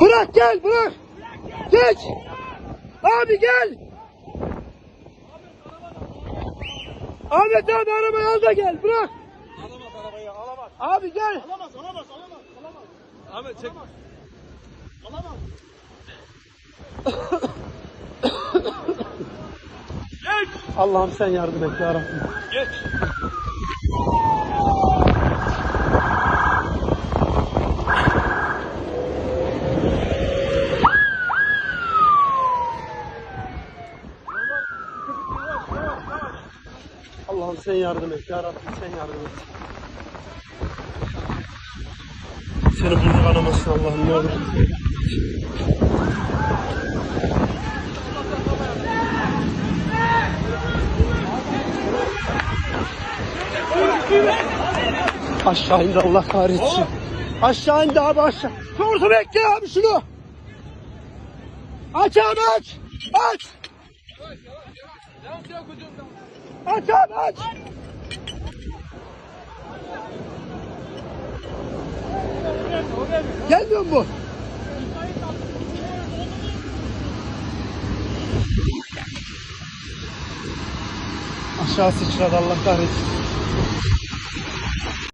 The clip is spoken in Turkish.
Bırak gel bırak. Geç. Abi gel. Ahmet abi arabayı al da gel bırak. Alamaz arabayı alamaz. Abi gel. Alamaz alamaz alamaz alamaz. Ahmet çek. Alamaz. Geç. Allah'ım sen yardım et ya Rabbim. Geç. Allah'ım sen yardım et ya sen yardım et. Seni bulduk aramasın Allah'ım ne olur. Aşağı indi Allah kahretsin. Aşağı indi abi aşağı. Doğrusu bekle abi şunu. Aç abi aç. Aç. Aç abi aç. Gelmiyor mu? Aşağı sıçradı Allah kahretsin.